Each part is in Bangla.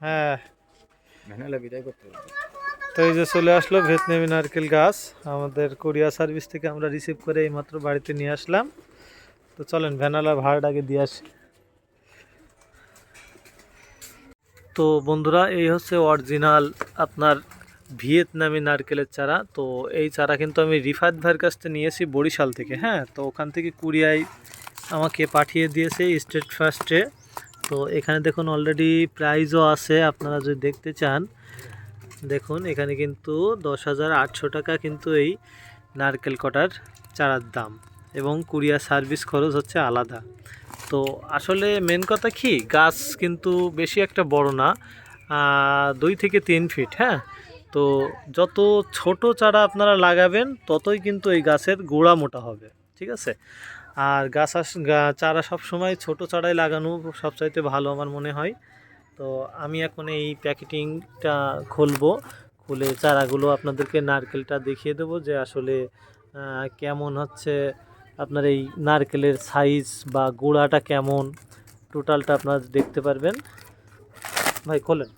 হ্যাঁ, হ্যাঁ। তো এই যে চলে আসলো নারকেল গাছ। আমাদের সার্ভিস থেকে আমরা রিসিভ করে এইমাত্র বাড়িতে নিয়ে আসলাম। তো চলেন ভ্যানালা ভাড়াটাকে দিয়ে আসি। তো বন্ধুরা, এই হচ্ছে অরিজিনাল আপনার ভিয়েতনামি নারকেলের চারা। তো এই চারা কিন্তু আমি রিফাত ভাইয়ের কাছ থেকে নিয়েছি বরিশাল থেকে হ্যাঁ? তো ওখান থেকে কুরিয়ায় আমাকে পাঠিয়ে দিয়েছে স্টেট ফার্স্টে তো এখানে দেখুন অলরেডি প্রাইজও আছে, আপনারা যদি দেখতে চান, দেখুন এখানে কিন্তু দশ হাজার আটশো টাকা কিন্তু এই নারকেল কটার চারার দাম। এবং কুরিয়ার সার্ভিস খরচ হচ্ছে আলাদা। তো আসলে মেন কথা কি, গাছ কিন্তু বেশি একটা বড় না দুই থেকে তিন ফিট হ্যাঁ? তো যত ছোট চারা আপনারা লাগাবেন, ততই কিন্তু এই গাছের গোড়া মোটা হবে, ঠিক আছে? আর গাছ চারা সব সময় ছোট চারাই লাগানো সবচাইতে ভালো আমার মনে হয়। তো আমি এখন এই প্যাকেটিংটা খুলবো, খুলে চারাগুলো আপনাদেরকে নারকেলটা দেখিয়ে দেবো যে আসলে কেমন হচ্ছে আপনার এই নারকেলের সাইজ বা গোড়াটা কেমন? টোটালটা আপনারা দেখতে পারবেন। ভাই, খোলেন।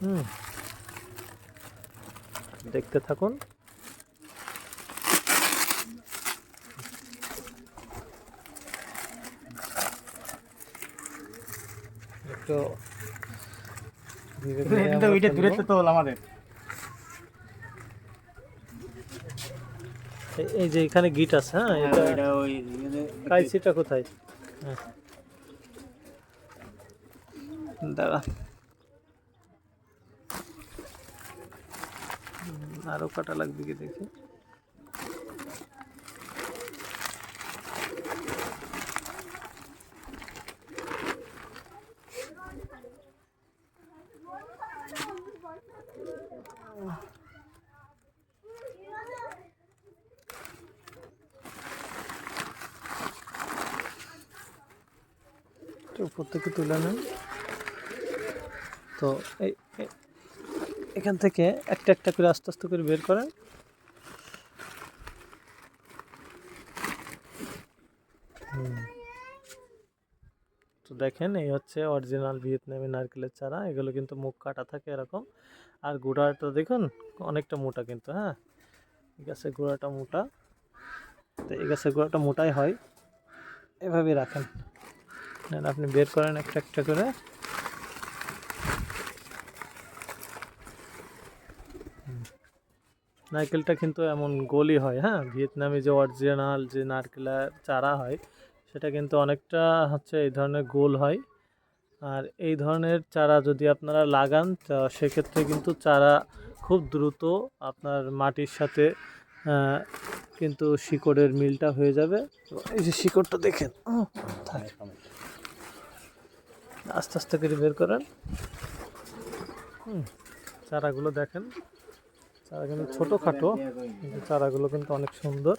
হুম। দেখতে থাকুন। একটু দূরে তো আমাদের। এই- যে এখানে গিট আছে হ্যাঁ? এটা এটা ওই কাইসিটা কোথায়? হ্যাঁ। দাঁড়া। আরও কাটা লাগবে কি দেখি? উপর থেকে তুলে নেন। তো এই এখান থেকে একটা একটা করে আস্তে আস্তে করে বের করেন। তো দেখেন, এই হচ্ছে অরিজিনাল ভিয়েতনামি নারকেলের চারা। এগুলো কিন্তু মুখ কাটা থাকে এরকম। আর গোড়াটা দেখুন, অনেকটা মোটা কিন্তু হ্যাঁ? এই গাছের গোড়াটা মোটা। তো এই গাছের গোড়াটা মোটাই হয়। এভাবে রাখেন। আপনি বের করেন একটা একটা করে। নারকেলটা কিন্তু এমন গোলই হয় হ্যাঁ? ভিয়েতনামি যে অরিজিনাল যে নারকেলের চারা হয়, সেটা কিন্তু অনেকটা হচ্ছে এই ধরনের গোল হয়। আর এই ধরনের চারা যদি আপনারা লাগান, তা সেক্ষেত্রে কিন্তু চারা খুব দ্রুত আপনার মাটির সাথে কিন্তু শিকড়ের মিলটা হয়ে যাবে। এই যে শিকড়টা দেখেন। আস্তে আস্তে করে বের করেন। হুম, চারাগুলো দেখেন। চারা কিন্তু ছোটোখাটো কিন্তু চারাগুলো কিন্তু অনেক সুন্দর।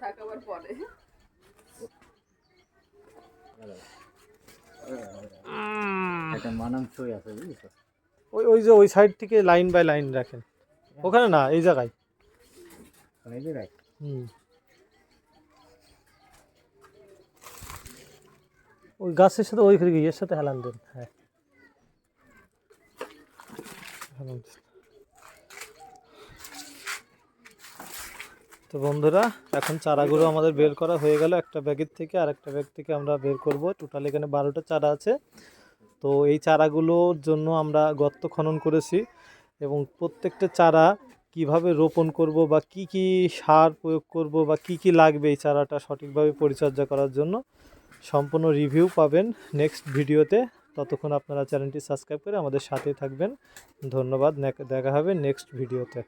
থাকাবার পরে। একটা মানানসই আছে বুঝছ? ওই ওই যে ওই সাইড থেকে লাইন বাই লাইন রাখেন। ওখানে না এই জায়গায়? এই জায়গায়? হুম। ওই গাছের সাথে ওই ইয়ের সাথে হেলান দেন। হ্যাঁ। হেলান দিন। তো বন্ধুরা, এখন চারাগুলো আমাদের বের করা হয়ে গেল একটা ব্যাগের থেকে আর একটা ব্যাগ থেকে আমরা বের করব। টোটাল এখানে বারোটা চারা আছে। তো এই চারাগুলোর জন্য আমরা গর্ত খনন করেছি এবং প্রত্যেকটা চারা কীভাবে রোপণ করব বা কি কি সার প্রয়োগ করব বা কি কি লাগবে এই চারাটা সঠিকভাবে পরিচর্যা করার জন্য সম্পূর্ণ রিভিউ পাবেন নেক্সট ভিডিওতে। ততক্ষণ আপনারা চ্যানেলটি সাবস্ক্রাইব করে আমাদের সাথেই থাকবেন। ধন্যবাদ দেখা হবে নেক্সট ভিডিওতে।